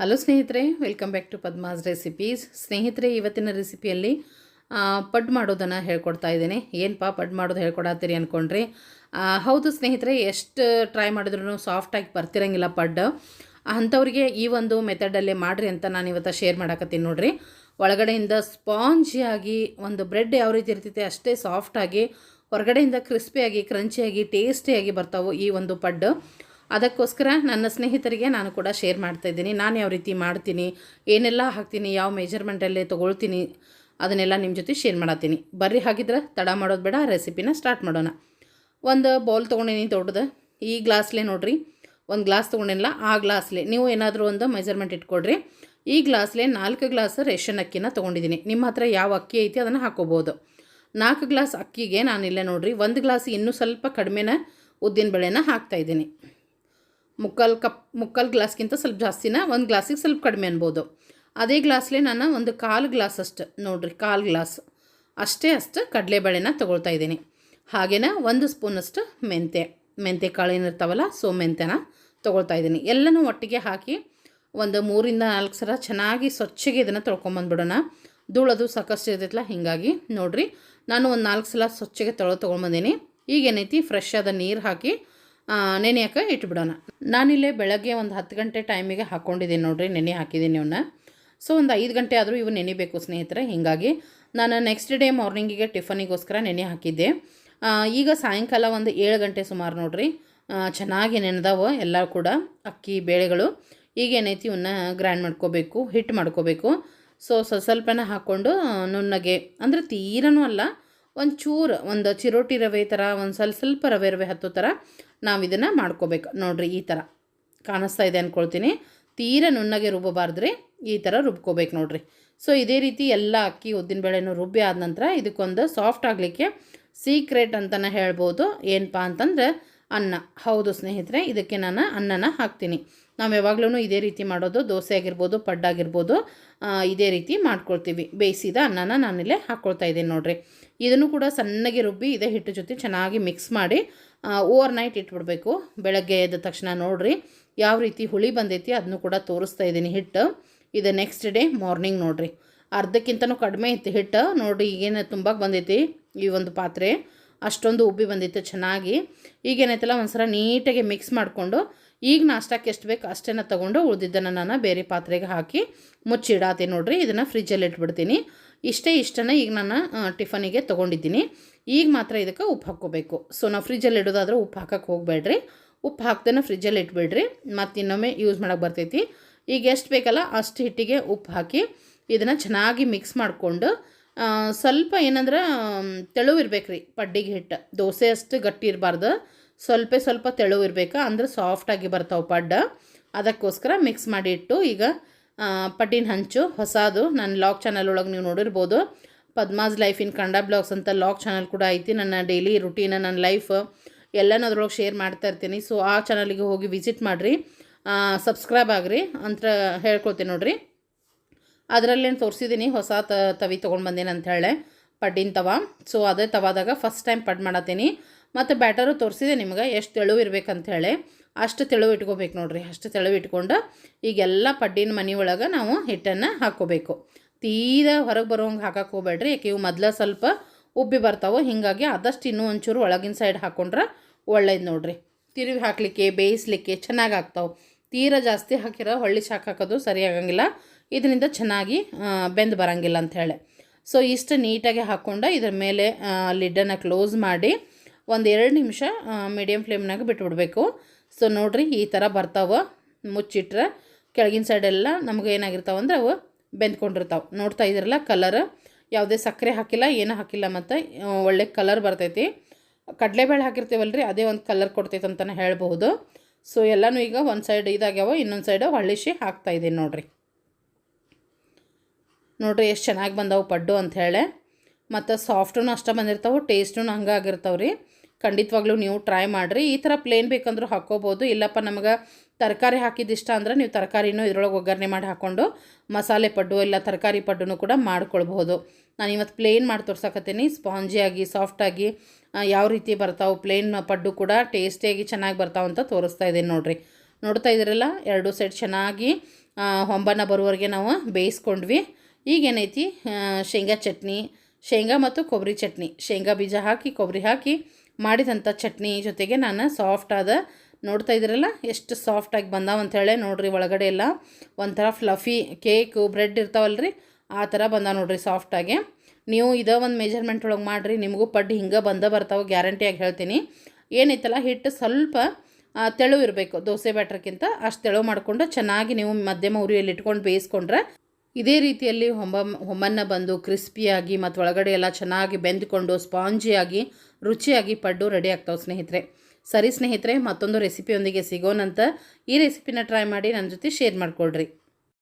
Hello ಸ್ನೇಹಿತರೆ. Welcome back to Padma's recipes ಸ್ನೇಹಿತರೆ, ಇವತ್ತಿನ ರೆಸಿಪಿಯಲ್ಲಿ ಪಡ್ ಮಾಡೋದನ್ನು ಹೇಳ್ಕೊಡ್ತಾ ಇದ್ದೀನಿ. ಏನಪ್ಪ ಪಡ್ ಮಾಡೋದು ಹೇಳ್ಕೊಡತ್ತೀರಿ ಅಂದ್ಕೊಂಡ್ರಿ ಹೌದು ಸ್ನೇಹಿತರೆ, ಎಷ್ಟು ಟ್ರೈ ಮಾಡಿದ್ರು ಸಾಫ್ಟಾಗಿ ಬರ್ತಿರಂಗಿಲ್ಲ ಪಡ್. ಅಂಥವ್ರಿಗೆ ಈ ಒಂದು ಮೆಥಡಲ್ಲೇ ಮಾಡಿರಿ ಅಂತ ನಾನು ಇವತ್ತು ಶೇರ್ ಮಾಡಕತ್ತೀನಿ ನೋಡಿರಿ. ಒಳಗಡೆಯಿಂದ ಸ್ಪಾಂಜಿಯಾಗಿ ಒಂದು ಬ್ರೆಡ್ ಯಾವ ರೀತಿ ಇರ್ತೈತೆ ಅಷ್ಟೇ ಸಾಫ್ಟಾಗಿ ಹೊರಗಡೆಯಿಂದ ಕ್ರಿಸ್ಪಿಯಾಗಿ ಕ್ರಂಚಿಯಾಗಿ ಟೇಸ್ಟಿಯಾಗಿ ಬರ್ತಾವೆ ಈ ಒಂದು ಪಡ್ಡು ಅದಕ್ಕೋಸ್ಕರ ನನ್ನ ಸ್ನೇಹಿತರಿಗೆ ನಾನು ಕೂಡ ಶೇರ್ ಮಾಡ್ತಾ ಇದ್ದೀನಿ. ನಾನು ಯಾವ ರೀತಿ ಮಾಡ್ತೀನಿ, ಏನೆಲ್ಲ ಹಾಕ್ತೀನಿ, ಯಾವ ಮೆಜರ್ಮೆಂಟಲ್ಲೇ ತೊಗೊಳ್ತೀನಿ, ಅದನ್ನೆಲ್ಲ ನಿಮ್ಮ ಜೊತೆ ಶೇರ್ ಮಾಡತ್ತೀನಿ. ಬರ್ರಿ ಹಾಗಿದ್ರೆ ತಡ ಮಾಡೋದು ಬೇಡ ರೆಸಿಪಿನ ಸ್ಟಾರ್ಟ್ ಮಾಡೋಣ. ಒಂದು ಬೌಲ್ ತೊಗೊಂಡಿನಿ ದೊಡ್ಡದು ಈ ಗ್ಲಾಸ್ಲೇ ನೋಡ್ರಿ. ಒಂದು ಗ್ಲಾಸ್ ತೊಗೊಂಡಿಲ್ಲ ಆ ಗ್ಲಾಸ್ಲೇ ನೀವು ಏನಾದರೂ ಒಂದು ಮೆಜರ್ಮೆಂಟ್ ಇಟ್ಕೊಡ್ರಿ. ಈ ಗ್ಲಾಸ್ಲೇ ನಾಲ್ಕು ಗ್ಲಾಸ್ ರೇಷನ್ ಅಕ್ಕಿನ ತೊಗೊಂಡಿದ್ದೀನಿ ನಿಮ್ಮ ಹತ್ರ ಯಾವ ಅಕ್ಕಿ ಐತಿ ಅದನ್ನು ಹಾಕೋಬೋದು. ನಾಲ್ಕು ಗ್ಲಾಸ್ ಅಕ್ಕಿಗೆ ನಾನು ಇಲ್ಲೇ ನೋಡಿರಿ, ಒಂದು ಗ್ಲಾಸ್ ಇನ್ನೂ ಸ್ವಲ್ಪ ಕಡಿಮೆನ ಉದ್ದಿನ ಬೇಳೆನ ಹಾಕ್ತಾಯಿದ್ದೀನಿ ಮುಕ್ಕಾಲು ಕಪ್, ಮುಕ್ಕಾಲು ಗ್ಲಾಸ್ಗಿಂತ ಸ್ವಲ್ಪ ಜಾಸ್ತಿನ? ಒಂದು ಗ್ಲಾಸಿಗೆ ಸ್ವಲ್ಪ ಕಡಿಮೆ ಅನ್ಬೋದು. ಅದೇ ಗ್ಲಾಸ್ಲೇ ನಾನು ಒಂದು ಕಾಲು ಗ್ಲಾಸ್ ಅಷ್ಟು, ನೋಡ್ರಿ ಕಾಲು ಗ್ಲಾಸ್. ಅಷ್ಟೇ ಅಷ್ಟು ಕಡಲೆಬೇಳೆನ ತೊಗೊಳ್ತಾ ಇದ್ದೀನಿ. ಹಾಗೆಯೇ ಒಂದು ಸ್ಪೂನಷ್ಟು ಮೆಂತೆ ಮೆಂತೆ ಕಾಳು ಏನಿರ್ತಾವಲ್ಲ, ಸೊ ಮೆಂತೆನ ತೊಗೊಳ್ತಾ ಇದ್ದೀನಿ. ಎಲ್ಲನೂ ಒಟ್ಟಿಗೆ ಹಾಕಿ ಒಂದು ಮೂರಿಂದ ನಾಲ್ಕು ಸಲ ಚೆನ್ನಾಗಿ ಸ್ವಚ್ಛಗೆ ಇದನ್ನು ತೊಳ್ಕೊಂಬಂದ್ಬಿಡೋಣ. ಧೂಳದು ಸಾಕಷ್ಟು ಇರ್ತೈತಲ್ಲ ಹೀಗಾಗಿ ನೋಡ್ರಿ, ನಾನು ಒಂದು ನಾಲ್ಕು ಸಲ ಸ್ವಚ್ಛಗೆ ತೊಳೆದು ತೊಗೊಂಬಂದೀನಿ. ಈಗ ಏನೈತಿ ಫ್ರೆಶ್ ಆದ ನೀರು ಹಾಕಿ ನೆನೆಯಕ್ಕೆ ಇಟ್ಬಿಡೋಣ. ನಾನಿಲ್ಲೇ ಬೆಳಗ್ಗೆ ಒಂದು ಹತ್ತು ಗಂಟೆ ಟೈಮಿಗೆ ಹಾಕ್ಕೊಂಡಿದ್ದೀನಿ ನೋಡಿರಿ, ನೆನೆ ಹಾಕಿದ್ದೀನಿ ಇವನ್ನ ಸೊ ಒಂದು ಐದು ಗಂಟೆ ಆದರೂ ಇವು ನೆನೆಬೇಕು ಸ್ನೇಹಿತರೆ, ಹೀಗಾಗಿ ನಾನು ನೆಕ್ಸ್ಟ್ ಡೇ ಮಾರ್ನಿಂಗಿಗೆ ಟಿಫನಿಗೋಸ್ಕರ ನೆನೆ ಹಾಕಿದ್ದೆ. ಈಗ ಸಾಯಂಕಾಲ ಒಂದು ಏಳು ಗಂಟೆ ಸುಮಾರು ನೋಡಿರಿ. ಚೆನ್ನಾಗಿ ನೆನೆದಾವ ಎಲ್ಲ ಕೂಡ, ಅಕ್ಕಿ, ಬೇಳೆಗಳು. ಈಗ ಏನೈತಿ ಇವನ್ನ ಗ್ರೈಂಡ್ ಮಾಡ್ಕೋಬೇಕು ಹಿಟ್ಟು ಮಾಡ್ಕೋಬೇಕು. ಸೊ ಸ್ವಲ್ಪ ಸ್ವಲ್ಪನ ಹಾಕ್ಕೊಂಡು ನುಣ್ಣಗೆ, ಅಂದರೆ ತೀರನೂ ಅಲ್ಲ ಒಂದು ಚೂರು ಒಂದು ಚಿರೋಟಿ ರವೆ ಥರ ಒಂದು ಸ್ವಲ್ಪ ಸ್ವಲ್ಪ ರವೆ ರವೆ ಹತ್ತೋ ಥರ ನಾವು ಇದನ್ನು ಮಾಡ್ಕೋಬೇಕು. ನೋಡಿರಿ ಈ ಥರ ಕಾಣಿಸ್ತಾ ಇದೆ ಅಂದ್ಕೊಳ್ತೀನಿ ತೀರ ನುಣ್ಣಗೆ ರುಬ್ಬಬಾರ್ದ್ರಿ, ಈ ಥರ ರುಬ್ಕೋಬೇಕು ನೋಡಿರಿ. ಸೊ ಇದೇ ರೀತಿ ಎಲ್ಲ ಅಕ್ಕಿ ಉದ್ದಿನಬೇಳೆನೂ ರುಬ್ಬಿ ಆದ ನಂತರ ಇದಕ್ಕೊಂದು ಸಾಫ್ಟ್ ಆಗಲಿಕ್ಕೆ ಸೀಕ್ರೆಟ್ ಅಂತಲೇ ಹೇಳ್ಬೋದು. ಏನಪ್ಪ ಅಂತಂದ್ರೆ ಅನ್ನ. ಹೌದು ಸ್ನೇಹಿತರೆ, ಇದಕ್ಕೆ ನಾನು ಅನ್ನನ ಹಾಕ್ತೀನಿ. ನಾವು ಯಾವಾಗಲೂ ಇದೇ ರೀತಿ ಮಾಡೋದು ದೋಸೆ ಆಗಿರ್ಬೋದು ಪಡ್ಡಾಗಿರ್ಬೋದು ಇದೇ ರೀತಿ ಮಾಡ್ಕೊಳ್ತೀವಿ. ಬೇಯಿಸಿದ ಅನ್ನನ ನಾನಿಲ್ಲೇ ಹಾಕ್ಕೊಳ್ತಾ ಇದ್ದೀನಿ ನೋಡಿರಿ. ಇದನ್ನು ಕೂಡ ಸಣ್ಣಗೆ ರುಬ್ಬಿ, ಇದೇ ಹಿಟ್ಟು ಜೊತೆ ಚೆನ್ನಾಗಿ ಮಿಕ್ಸ್ ಮಾಡಿ ಓವರ್ ನೈಟ್ ಇಟ್ಬಿಡ್ಬೇಕು. ಬೆಳಗ್ಗೆ ಎದ್ದ ತಕ್ಷಣ ನೋಡಿರಿ, ಯಾವ ರೀತಿ ಹುಳಿ ಬಂದೈತಿ ಅದನ್ನು ಕೂಡ ತೋರಿಸ್ತಾ ಇದ್ದೀನಿ ಹಿಟ್ಟು. ಇದು ನೆಕ್ಸ್ಟ್ ಡೇ ಮಾರ್ನಿಂಗ್ ನೋಡಿರಿ. ಅರ್ಧಕ್ಕಿಂತನೂ ಕಡಿಮೆ ಇತ್ತು ಹಿಟ್ಟು. ನೋಡಿರಿ, ಈಗೇನು ತುಂಬ ಬಂದೈತಿ ಈ ಒಂದು ಪಾತ್ರೆ. ಅಷ್ಟೊಂದು ಉಬ್ಬಿ ಬಂದಿತ್ತು ಚೆನ್ನಾಗಿ. ಈಗೇನೈತಲ್ಲ ಒಂದ್ಸಲ ನೀಟಾಗಿ ಮಿಕ್ಸ್ ಮಾಡಿಕೊಂಡು, ಈಗ ನಾಷ್ಟಕ್ಕೆ ಎಷ್ಟು ಬೇಕು ಅಷ್ಟೇನ ತೊಗೊಂಡು ಉಳಿದಿದ್ದನ್ನು ನಾನು ಬೇರೆ ಪಾತ್ರೆಗೆ ಹಾಕಿ ಮುಚ್ಚಿಡಾತೀನಿ ನೋಡಿರಿ, ಇದನ್ನು ಫ್ರಿಜ್ಜಲ್ಲಿ ಇಟ್ಬಿಡ್ತೀನಿ. ಇಷ್ಟೇ ಇಷ್ಟನ್ನು ಈಗ ನಾನು ಟಿಫನಿಗೆ ತೊಗೊಂಡಿದ್ದೀನಿ. ಈಗ ಮಾತ್ರ ಇದಕ್ಕೆ ಉಪ್ಪು ಹಾಕ್ಕೋಬೇಕು. ಸೊ ನಾವು ಫ್ರಿಜ್ಜಲ್ಲಿ ಇಡೋದಾದ್ರೆ ಉಪ್ಪು ಹಾಕಕ್ಕೆ ಹೋಗಬೇಡ್ರಿ. ಉಪ್ಪು ಹಾಕ್ದೇನೆ ಫ್ರಿಜ್ಜಲ್ಲಿ ಇಟ್ಬಿಡ್ರಿ. ಮತ್ತು ಇನ್ನೊಮ್ಮೆ ಯೂಸ್ ಮಾಡೋಕ್ಕೆ ಬರ್ತೈತಿ. ಈಗ ಎಷ್ಟು ಬೇಕಲ್ಲ, ಅಷ್ಟು ಹಿಟ್ಟಿಗೆ ಉಪ್ಪು ಹಾಕಿ, ಇದನ್ನು ಚೆನ್ನಾಗಿ ಮಿಕ್ಸ್ ಮಾಡಿಕೊಂಡು ಸ್ವಲ್ಪ ಏನಂದ್ರೆ ತೆಳುವಿರ್ಬೇಕು ರೀ ಪಡ್ಡಿಗೆ ಹಿಟ್ಟು. ದೋಸೆ ಅಷ್ಟು ಗಟ್ಟಿ ಇರಬಾರ್ದು. ಸ್ವಲ್ಪ ಸ್ವಲ್ಪ ತೆಳುವಿರ್ಬೇಕು ಅಂದ್ರೆ ಸಾಫ್ಟಾಗಿ ಬರ್ತಾವೆ ಪಡ್ಡ. ಅದಕ್ಕೋಸ್ಕರ ಮಿಕ್ಸ್ ಮಾಡಿ ಇಟ್ಟು ಈಗ ಪಡ್ಡಿನ ಹಂಚು. ಹೊಸದು. ನನ್ನ ಲಾಗ್ ಚಾನಲ್ ಒಳಗೆ ನೀವು ನೋಡಿರ್ಬೋದು. Padma's life in Kannada blogs ಅಂತ ಲಾಗ್ ಚಾನಲ್ ಕೂಡ ಐತಿ. ನನ್ನ ಡೈಲಿ ರುಟೀನ ನನ್ನ ಲೈಫ್ ಎಲ್ಲನದ್ರೊಳಗೆ ಶೇರ್ ಮಾಡ್ತಾ ಇರ್ತೀನಿ. ಸೊ ಆ ಚಾನಲಿಗೆ ಹೋಗಿ ವಿಸಿಟ್ ಮಾಡಿರಿ. ಸಬ್ಸ್ಕ್ರೈಬ್ ಆಗ್ರಿ. ಅಂತ ಹೇಳ್ಕೊಳ್ತೀನಿ ನೋಡ್ರಿ. ಅದರಲ್ಲೇನು ತೋರಿಸಿದ್ದೀನಿ ಹೊಸ ತ, ತವಿ ತೊಗೊಂಡು ಬಂದೀನಿ ಅಂತ ಪಡ್ಡಿನ ತವ. ಸೊ ಅದೇ ತವಾದಾಗ ಫಸ್ಟ್ ಟೈಮ್ ಪಡ್ ಮಾಡತ್ತೀನಿ. ಮತ್ತು ಬ್ಯಾಟರು ತೋರಿಸಿದೆ ನಿಮ್ಗೆ, ಎಷ್ಟು ತೆಳು ಇರ್ಬೇಕಂತ ಹೇಳಿ. ಅಷ್ಟು ತೆಳು ಇಟ್ಕೋಬೇಕು ನೋಡ್ರಿ. ಅಷ್ಟು ತೆಳು ಇಟ್ಕೊಂಡು ಈಗೆಲ್ಲ ಪಡ್ಡಿನ ಮನೆ ಒಳಗೆ ನಾವು ಹಿಟ್ಟನ್ನು ಹಾಕ್ಕೋಬೇಕು. ತೀರಾ ಹೊರಗೆ ಬರೋಂಗೆ ಹಾಕಕ್ಕೆ ಹೋಗ್ಬೇಡ್ರಿ. ಯಾಕೆ ಇವು ಮೊದಲ ಸ್ವಲ್ಪ ಉಬ್ಬಿ ಬರ್ತಾವೆ, ಹೀಗಾಗಿ ಆದಷ್ಟು ಇನ್ನೂ ಒಂಚೂರು ಒಳಗಿನ ಸೈಡ್ ಹಾಕ್ಕೊಂಡ್ರೆ ಒಳ್ಳೇದು ನೋಡ್ರಿ. ತಿರುವಿ ಹಾಕಲಿಕ್ಕೆ, ಬೇಯಿಸ್ಲಿಕ್ಕೆ ಚೆನ್ನಾಗಿ ಆಗ್ತಾವೆ. ತೀರ ಜಾಸ್ತಿ ಹಾಕಿರೋ, ಹೊಳ್ಳಿ ಶಾಖ ಹಾಕೋದು ಸರಿ ಇದರಿಂದ ಚೆನ್ನಾಗಿ ಬೆಂದು ಬರಂಗಿಲ್ಲ ಅಂಥೇಳಿ ಸೊ ಇಷ್ಟು ನೀಟಾಗಿ ಹಾಕ್ಕೊಂಡು ಇದ್ರ ಮೇಲೆ ಲಿಡ್ಡನ್ನು ಕ್ಲೋಸ್ ಮಾಡಿ ಒಂದು ಎರಡು ನಿಮಿಷ ಮೀಡಿಯಮ್ ಫ್ಲೇಮ್ನಾಗ ಬಿಟ್ಬಿಡ್ಬೇಕು. ಸೊ ನೋಡಿರಿ ಈ ಥರ ಬರ್ತಾವೆ, ಮುಚ್ಚಿಟ್ರೆ ಕೆಳಗಿನ ಸೈಡೆಲ್ಲ ನಮ್ಗೆ ಏನಾಗಿರ್ತಾವೆ ಅಂದ್ರೆ ಅವು ಬೆಂದ್ಕೊಂಡಿರ್ತಾವೆ. ನೋಡ್ತಾ ಇದ್ರಲ್ಲ ಕಲರ್ ಯಾವುದೇ ಸಕ್ಕರೆ ಹಾಕಿಲ್ಲ, ಏನೂ ಹಾಕಿಲ್ಲ ಮತ್ತು ಒಳ್ಳೆ ಕಲರ್ ಬರ್ತೈತಿ. ಕಡಲೆಬೇಳೆ ರೀ ಅದೇ ಒಂದು ಕಲರ್ ಕೊಡ್ತೈತೆ ಅಂತಲೇ ಹೇಳ್ಬೋದು ಸೊ ಎಲ್ಲನೂ ಈಗ ಒಂದು ಸೈಡ್ ಇದಾಗ್ಯಾವ, ಇನ್ನೊಂದು ಸೈಡ್ ಹೊಳ್ಳಿಸಿ ಹಾಕ್ತಾಯಿದ್ದೀನಿ ನೋಡ್ರಿ. ನೋಡ್ರಿ ಎಷ್ಟು ಚೆನ್ನಾಗಿ ಬಂದವು ಪಡ್ಡು ಅಂತ ಹೇಳಿ. ಮತ್ತು ಸಾಫ್ಟೂ ಅಷ್ಟೇ ಬಂದಿರ್ತಾವೆ ಟೇಸ್ಟೂ ಹಂಗೆ ಆಗಿರ್ತಾವೆ ರೀ. ಖಂಡಿತವಾಗ್ಲೂ ನೀವು ಟ್ರೈ ಮಾಡಿರಿ. ಈ ಥರ ಪ್ಲೇನ್ ಬೇಕಂದ್ರೂ ಹಾಕ್ಕೋಬೋದು ಇಲ್ಲಪ್ಪ ನಮಗೆ ತರಕಾರಿ ಹಾಕಿದ್ದು ಇಷ್ಟ ಅಂದ್ರೆ ನೀವು ತರಕಾರಿನೂ ಇದ್ರೊಳಗೆ ಒಗ್ಗರಣೆ ಮಾಡಿ ಹಾಕ್ಕೊಂಡು ಮಸಾಲೆ ಪಡ್ಡು ಇಲ್ಲ ತರಕಾರಿ ಪಡ್ಡು ಕೂಡ ಮಾಡ್ಕೊಳ್ಬೋದು ನಾನು ಇವತ್ತು ಪ್ಲೇನ್ ಮಾಡಿ ತೋರ್ಸಕತ್ತೀನಿ. ಸ್ಪಾಂಜಿಯಾಗಿ ಸಾಫ್ಟಾಗಿ ಯಾವ ರೀತಿ ಬರ್ತಾವೆ ಪ್ಲೇನ್ ಪಡ್ಡು ಕೂಡ ಟೇಸ್ಟಿಯಾಗಿ ಚೆನ್ನಾಗಿ ಬರ್ತಾವೆ ಅಂತ ತೋರಿಸ್ತಾ ಇದ್ದೀನಿ ನೋಡಿರಿ. ನೋಡ್ತಾ ಇದ್ದೀರಲ್ಲ ಎರಡು ಸೈಡ್ ಚೆನ್ನಾಗಿ ಹೊಂಬನ ಬರುವವರೆಗೆ ನಾವು ಬೇಯಿಸ್ಕೊಂಡ್ವಿ. ಈಗೇನೈತಿ? ಶೇಂಗಾ ಚಟ್ನಿ, ಶೇಂಗಾ ಮತ್ತು ಕೊಬ್ಬರಿ ಚಟ್ನಿ. ಶೇಂಗಾ ಬೀಜ ಹಾಕಿ ಕೊಬ್ಬರಿ ಹಾಕಿ ಮಾಡಿದಂಥ ಚಟ್ನಿ ಜೊತೆಗೆ ನಾನು ಸಾಫ್ಟ್ ಆದ ನೋಡ್ತಾ ಇದ್ದೀರಲ್ಲ, ಎಷ್ಟು ಸಾಫ್ಟಾಗಿ ಬಂದಾವ ಅಂಥೇಳಿ ನೋಡ್ರಿ ಒಳಗಡೆ ಎಲ್ಲ. ಒಂಥರ ಫ್ಲಫಿ ಕೇಕು ಬ್ರೆಡ್ ಇರ್ತಾವಲ್ರಿ, ಆ ಥರ ಬಂದ ನೋಡ್ರಿ ಸಾಫ್ಟಾಗಿ ನೀವು ಇದೇ ಒಂದು ಮೆಜರ್ಮೆಂಟ್ ಒಳಗೆ ಮಾಡಿರಿ, ನಿಮಗೂ ಪಡ್ಡು ಹಿಂಗೆ ಬಂದ ಬರ್ತಾವೆ ಗ್ಯಾರಂಟಿಯಾಗಿ ಹೇಳ್ತೀನಿ. ಏನೈತಲ್ಲ, ಹಿಟ್ಟು ಸ್ವಲ್ಪ ತೆಳು ಇರಬೇಕು, ದೋಸೆ ಬ್ಯಾಟ್ರಕ್ಕಿಂತ ಅಷ್ಟು ತೆಳು ಮಾಡಿಕೊಂಡು ಚೆನ್ನಾಗಿ ನೀವು ಮಧ್ಯಮ ಉರಿಯಲ್ಲಿ ಇಟ್ಕೊಂಡು ಬೇಯಿಸ್ಕೊಂಡ್ರೆ ಇದೇ ರೀತಿಯಲ್ಲಿ ಹೊಂಬ, ಹೊಮ್ಮನ್ನು ಬಂದು ಕ್ರಿಸ್ಪಿಯಾಗಿ ಮತ್ತು ಒಳಗಡೆ ಎಲ್ಲ ಚೆನ್ನಾಗಿ ಬೆಂದ್ಕೊಂಡು ಸ್ಪಾಂಜಿಯಾಗಿ, ರುಚಿಯಾಗಿ ಪಡ್ಡು ರೆಡಿ ಆಗ್ತಾವೆ ಸ್ನೇಹಿತರೆ. ಸರಿ ಸ್ನೇಹಿತರೆ, ಮತ್ತೊಂದು ರೆಸಿಪಿಯೊಂದಿಗೆ ಸಿಗೋಣಂತ ಈ ರೆಸಿಪಿನ ಟ್ರೈ ಮಾಡಿ ನನ್ನ ಜೊತೆ ಶೇರ್ ಮಾಡಿಕೊಡ್ರಿ